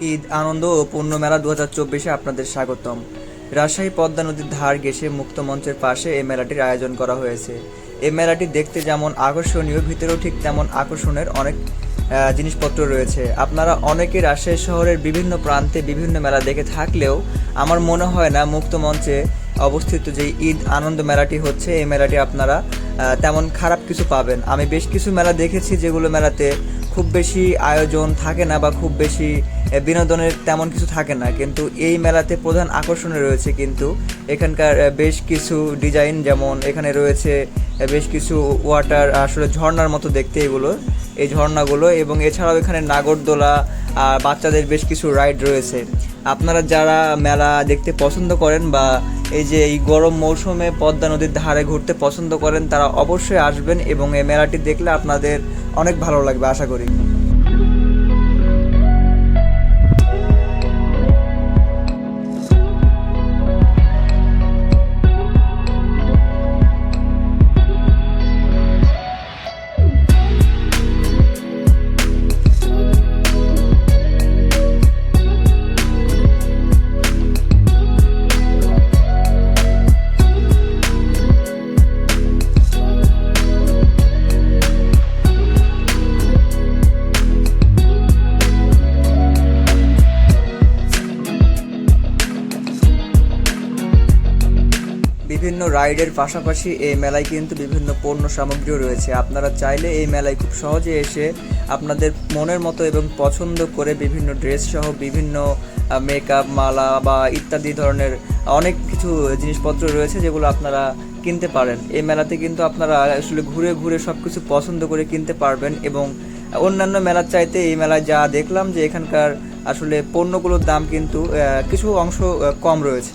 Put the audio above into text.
ঈদ, আনন্দ ও পূর্ণ মেলা দু হাজার চব্বিশে আপনাদের স্বাগতম। রাজশাহী পদ্মা নদীর ধার ঘেঁষে মুক্ত মঞ্চের পাশে এই মেলাটির আয়োজন করা হয়েছে। এই মেলাটি দেখতে যেমন আকর্ষণীয়, ভিতরেও ঠিক তেমন আকর্ষণের অনেক জিনিসপত্র রয়েছে। আপনারা অনেকে রাজশাহী শহরের বিভিন্ন প্রান্তে বিভিন্ন মেলা দেখে থাকলেও আমার মনে হয় না মুক্ত মঞ্চে অবস্থিত যে ঈদ, আনন্দ মেলাটি হচ্ছে, এই মেলাটি আপনারা তেমন খারাপ কিছু পাবেন। আমি বেশ কিছু মেলা দেখেছি যেগুলো মেলাতে খুব বেশি আয়োজন থাকে না বা খুব বেশি বিনোদনের তেমন কিছু থাকে না। কিন্তু এই মেলাতে প্রধান আকর্ষণে রয়েছে কিন্তু এখানকার বেশ কিছু ডিজাইন যেমন এখানে রয়েছে বেশ কিছু ওয়াটার, আসলে ঝর্ণার মতো দেখতে এগুলো, এই ঝর্ণাগুলো এবং এছাড়াও এখানে নাগরদোলা আর বাচ্চাদের বেশ কিছু রাইড রয়েছে। আপনারা যারা মেলা দেখতে পছন্দ করেন বা এই যে এই গরম মৌসুমে পদ্মা নদীর ধারে ঘুরতে পছন্দ করেন, তারা অবশ্যই আসবেন এবং এই মেলাটি দেখলে আপনাদের অনেক ভালো লাগবে, আশা করি। বিভিন্ন রাইডের পাশাপাশি এই মেলায় কিন্তু বিভিন্ন পণ্য সামগ্রীও রয়েছে। আপনারা চাইলে এই মেলায় খুব সহজে এসে আপনাদের মনের মতো এবং পছন্দ করে বিভিন্ন ড্রেস সহ বিভিন্ন মেকআপ মালা বা ইত্যাদি ধরনের অনেক কিছু জিনিসপত্র রয়েছে যেগুলো আপনারা কিনতে পারেন। এই মেলাতে কিন্তু আপনারা আসলে ঘুরে ঘুরে সব কিছু পছন্দ করে কিনতে পারবেন এবং অন্যান্য মেলার চাইতে এই মেলায় যা দেখলাম যে এখানকার আসলে পণ্যগুলোর দাম কিন্তু কিছু অংশ কম রয়েছে।